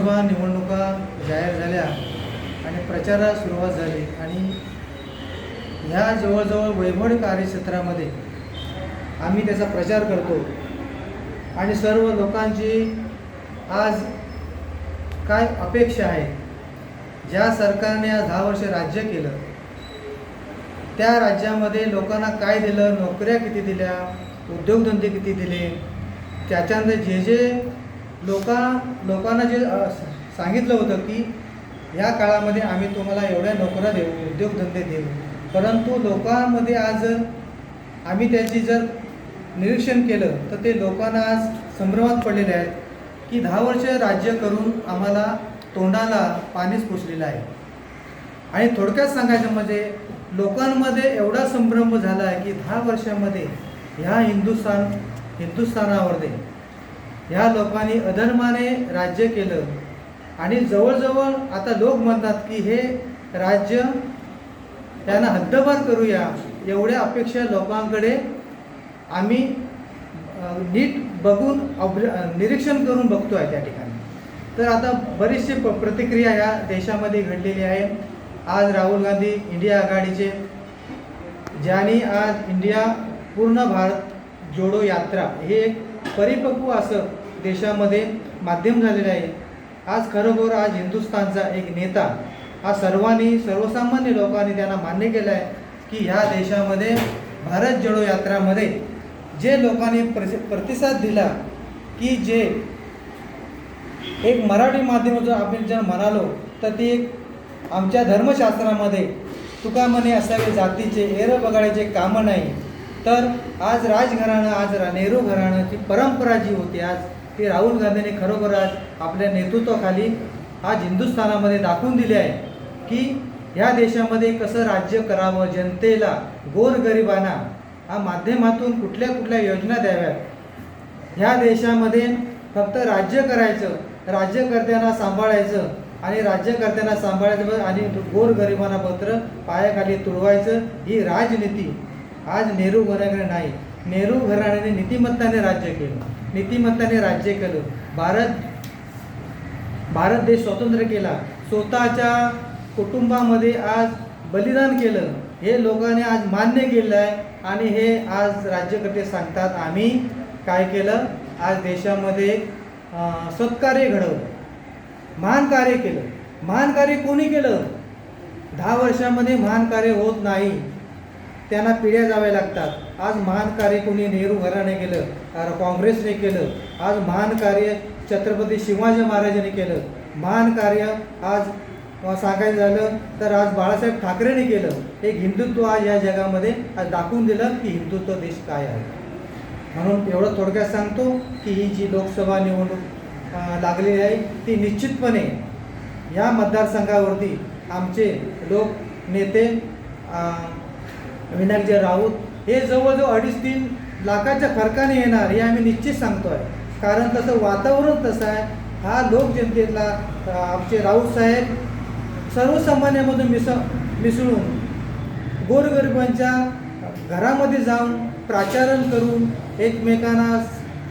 लोकसभा निवडणुका जाहीर झाल्या आणि प्रचारास सुरुवात झाली आणि ह्या जवळजवळ वैभव कार्यक्षेत्रामध्ये आम्ही त्याचा प्रचार करतो. आणि सर्व लोकांची आज काय अपेक्षा आहे? ज्या सरकारने आज दहा वर्ष राज्य केलं त्या राज्यामध्ये लोकांना काय दिलं? नोकऱ्या किती दिल्या? उद्योगधंदे किती दिले? त्याच्यानंतर जे जे लोका लोकांना जे सांगितलं होतं की ह्या काळामध्ये आम्ही तुम्हाला एवढ्या नोकऱ्या देऊ उद्योगधंदे देऊ. परंतु लोकांमध्ये आज जर आम्ही त्याची जर निरीक्षण केलं तर ते लोकांना आज संभ्रमात पडलेले आहेत की दहा वर्ष राज्य करून आम्हाला तोंडाला पाणीच पुसलेलं आहे. आणि थोडक्यात सांगायचं म्हणजे लोकांमध्ये एवढा संभ्रम झाला आहे की दहा वर्षामध्ये ह्या हिंदुस्थान हिंदुस्थानामध्ये ह्या लोकांनी अधर्माने राज्य केलं. आणि जवळजवळ आता लोक म्हणतात की हे राज्य त्यांना हद्दपार करूया एवढ्या अपेक्षा लोकांकडे आम्ही नीट बघून ऑब्ज निरीक्षण करून बघतो आहे त्या ठिकाणी. तर आता बरीचशी प प्रतिक्रिया या देशामध्ये घडलेली आहे. आज राहुल गांधी इंडिया आघाडीचे ज्यांनी आज इंडिया पूर्ण भारत जोडो यात्रा हे एक परिपक्व असं देशामध्ये माध्यम झालेले आहे. आज खरोखर आज हिंदुस्थानचा एक नेता हा सर्वांनी सर्वसामान्य लोकांनी त्यांना मान्य केलं आहे की ह्या देशामध्ये भारत जोडो यात्रामध्ये जे लोकांनी प्रसि प्रतिसाद दिला की जे एक मराठी माध्यमाचं आपण जर म्हणालो तर ती एक आमच्या धर्मशास्त्रामध्ये तुका म्हणे असावे जातीचे एर बघायचे कामं नाही. तर आज राजघराणं आज रा नेहरू ती परंपरा जी होती आज की राहुल गांधींनी खरोखर आज आपल्या नेतृत्वाखाली आज हिंदुस्थानामध्ये दाखवून दिले आहे की ह्या देशामध्ये कसं राज्य करावं जनतेला गोरगरिबांना हा माध्यमातून कुठल्या कुठल्या योजना द्याव्यात? ह्या देशामध्ये फक्त राज्य करायचं राज्यकर्त्यांना सांभाळायचं आणि राज्यकर्त्यांना सांभाळायचं आणि गोरगरिबांना पत्र पायाखाली तुडवायचं ही राजनीती आज नेहरू बनवणे नाही. नेहरू घराण्याने नीतिमत्ताने राज्य केलं. नीतिमत्ताने राज्य केलं. भारत भारत देश स्वतंत्र केला. स्वतःच्या कुटुंबामध्ये आज बलिदान केलं. हे लोकांनी आज मान्य केलं आहे आणि हे आज राज्यकर्ते सांगतात आम्ही काय केलं? आज देशामध्ये सत्कार्य घडवलं. महान कार्य केलं. महान कार्य कोणी केलं? दहा वर्षामध्ये महान कार्य होत नाही. त्यांना पिढ्या जाव्या लागतात. आज महान कार्य कोणी नेहरू घराने केलं काँग्रेसने केलं. आज महान कार्य छत्रपती शिवाजी महाराजांनी केलं. महान कार्य आज सांगायचं झालं तर आज बाळासाहेब ठाकरेने केलं. एक हिंदुत्व आज या जगामध्ये आज दाखवून दिलं की हिंदुत्व देश काय आहे. म्हणून एवढं थोडक्यात सांगतो की ही जी लोकसभा निवडणूक लागलेली आहे ती निश्चितपणे या मतदारसंघावरती आमचे लोक नेते विनायकजी राऊत हे जवळजवळ अडीच तीन लाखाच्या फरकाने येणार हे आम्ही निश्चित सांगतो आहे कारण तसं वातावरण तसं आहे हा लोक जनतेतला आमचे राऊत साहेब सर्वसामान्यामधून मिस मिसळून गोरगरिबांच्या घरामध्ये जाऊन प्राचारण करून एकमेकांना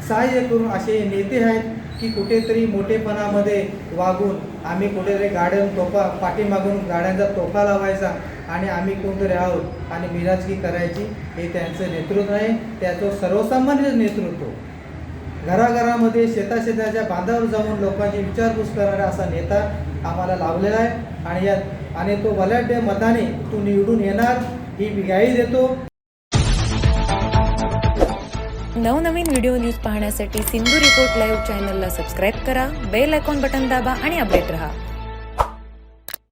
सहाय्य करून असे नेते आहेत की कुठेतरी मोठेपणामध्ये वागून आम्ही कुठेतरी गाड्या तोफा पाठीमागून गाड्यांचा तोफा लावायचा. आणि आम्ही कोणतरी आहोत आणि मिराजगी करायची हे त्यांचं नेतृत्व आहे. त्याचं सर्वसामान्य नेतृत्व. घराघरामध्ये शेताशेताच्या बांधावर जाऊन लोकांची विचारपूस करणारा असा नेता आम्हाला लावलेला आहे. आणि या आणि तो बलाढ्य मताने तो निवडून येणार ही ग्याही देतो. नवनवीन व्हिडिओ न्यूज पाहण्यासाठी सिंधू रिपोर्ट लाईव्ह चॅनलला सबस्क्राईब करा बेल आयकॉन बटन दाबा आणि अपडेट रहा.